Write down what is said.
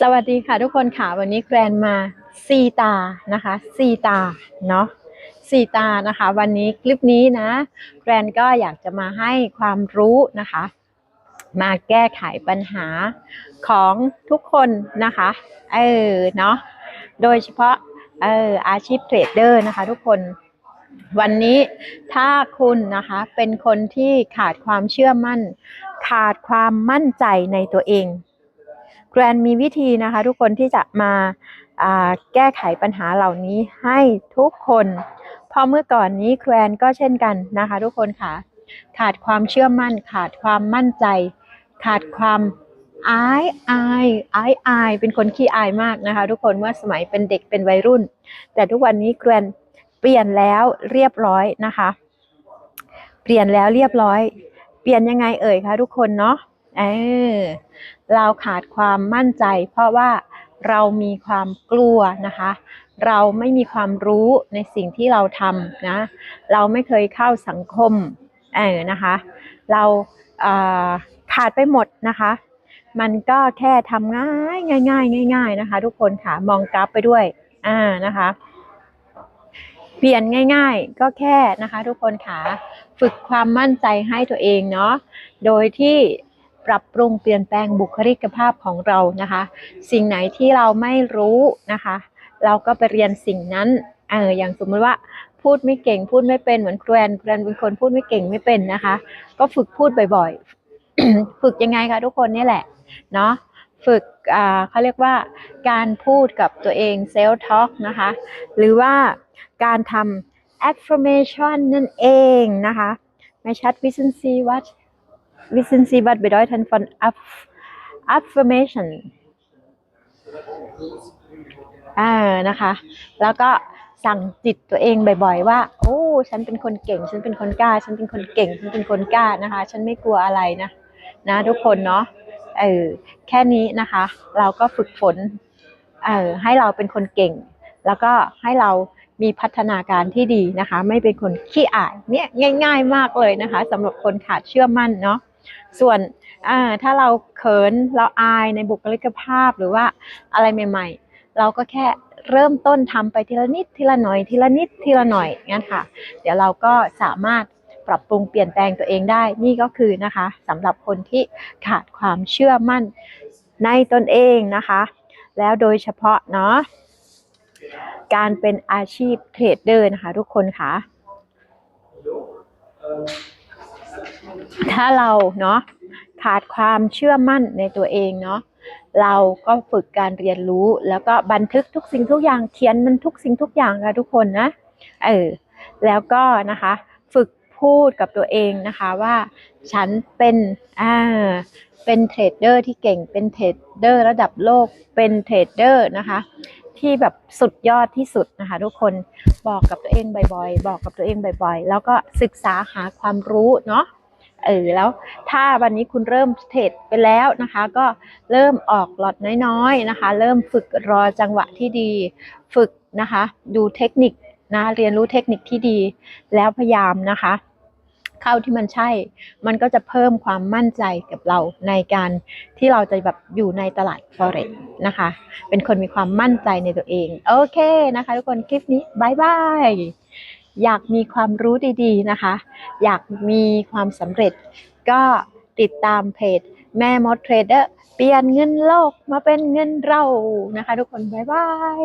สวัสดีค่ะทุกคนค่ะ วันนี้แกรนมาซีตานะคะซีตาเนาะซีตานะคะ วันนี้คลิปนี้นะ แกรนก็อยากจะมาให้ความรู้นะคะ มาแก้ไขปัญหาของทุกคนนะคะ เออเนาะโดยเฉพาะ เอออาชีพเทรดเดอร์นะคะทุกคนวันนี้ถ้าคุณนะคะเป็นคนที่ขาดความเชื่อมั่น ขาดความมั่นใจในตัวเอง แกรนมีวิธีนะคะทุกคนที่จะมาาแก้ไขปัญหาเหล่านี้ให้ทุกคนพราะเมื่อก่อนนี้แกรนก็เช่นกันนะคะ ทุกคนค่ะ ขาดความเชื่อมั่น ขาดความมั่นใจ ขาดความ อายอายอายอายเป็นคนขี้อายมากนะคะ ทุกคนเมื่อสมัยเป็นเด็กเป็นวัยรุ่น แต่ทุกวันนี้แกรนเปลี่ยนแล้วเรียบร้อยนะคะ เปลี่ยนแล้วเรียบร้อย เปลี่ยนยังไงเอ่ยคะทุกคนเนาะเออเราขาดความมั่นใจ เพราะว่าเรามีความกลัวนะคะ เราไม่มีความรู้ในสิ่งที่เราทำนะ เราไม่เคยเข้าสังคมเออนะคะ เราขาดไปหมดนะคะ มันก็แค่ทำง่ายง่ายง่ายง่ายนะคะ ทุกคนค่ะมองกราฟไปด้วย อ่านะคะ เปลี่ยนง่าย ๆ ก็แค่นะคะ ทุกคนค่ะฝึกความมั่นใจให้ตัวเองเนาะโดยที่ปรับปรุงเปลี่ยนแปลงบุคลิกภาพของเรานะคะ สิ่งไหนที่เราไม่รู้นะคะ เราก็ไปเรียนสิ่งนั้นเอออย่างสมมติว่าพูดไม่เก่งพูดไม่เป็นเหมือนแกรนแกรนเป็นคนพูดไม่เก่งไม่เป็นนะคะ ก็ฝึกพูดบ่อยๆ ฝึกยังไงคะทุกคนนี่แหละ เนาะฝึกเขาเรียกว่าการพูดกับตัวเองเซลท a l k นะคะ หรือว่าการทำ affirmation นั่นเองนะคะไม่ชัด w i s e n Sie was wissen Sie was bedeutet von Aff- affirmation อ่านะคะ แล้วก็สั่งจิตตัวเองบ่อยๆว่า โอ้ ฉันเป็นคนเก่ง ฉันเป็นคนกล้า ฉันเป็นคนเก่ง ฉันเป็นคนกล้านะคะ ฉันไม่กลัวอะไรนะ นะทุกคนเนาะ เออแค่นี้นะคะ เราก็ฝึกฝนเออให้เราเป็นคนเก่ง แล้วก็ให้เรามีพัฒนาการที่ดีนะคะ ไม่เป็นคนขี้อายเนี่ยง่าย ๆ มากเลยนะคะสำหรับคนขาดเชื่อมั่นเนาะส่วนอ่าถ้าเราเขินเราอายในบุคลิกภาพหรือว่าอะไรใหม่ ๆ เราก็แค่เริ่มต้นทำไปทีละนิดทีละหน่อยทีละนิดทีละหน่อยงั้นค่ะ เดี๋ยวเราก็สามารถ ปรับปรุงเปลี่ยนแปลงตัวเองได้ นี่ก็คือนะคะสำหรับคนที่ขาดความเชื่อมั่นในตนเองนะคะ แล้วโดยเฉพาะเนาะการเป็นอาชีพเทรดเดอร์นะคะทุกคนค่ะ ถ้าเราเนาะขาดความเชื่อมั่นในตัวเองเนาะเราก็ฝึกการเรียนรู้แล้วก็บันทึกทุกสิ่งทุกอย่างเขียนมันทุกสิ่งทุกอย่างค่ะทุกคนนะ เออ แล้วก็นะคะ ฝึก พูดกับตัวเองนะคะว่าฉันเป็นอ่าเป็นเทรดเดอร์ที่เก่งเป็นเทรดเดอร์ระดับโลกเป็นเทรดเดอร์นะคะ ที่แบบสุดยอดที่สุดนะคะ ทุกคนบอกกับตัวเองบ่อยๆ บอกกับตัวเองบ่อยๆ แล้วก็ศึกษาหาความรู้เนาะเออแล้วถ้าวันนี้คุณเริ่มเทรดไปแล้วนะคะ ก็เริ่มออกหลอดน้อยๆนะคะ เริ่มฝึกรอจังหวะที่ดี ฝึกนะคะ ดูเทคนิคนะเรียนรู้เทคนิคที่ดีแล้วพยายามนะคะ เข้าที่มันใช่ มันก็จะเพิ่มความมั่นใจกับเราในการที่เราจะแบบอยู่ในตลาด forex นะคะ เป็นคนมีความมั่นใจในตัวเอง โอเคนะคะ ทุกคนคลิปนี้บายบายอยากมีความรู้ดีๆนะคะ อยากมีความสำเร็จ ก็ติดตามเพจแม่มดเทรดเดอร์เปลี่ยนเงินโลกมาเป็นเงินเรานะคะ ทุกคนบายบาย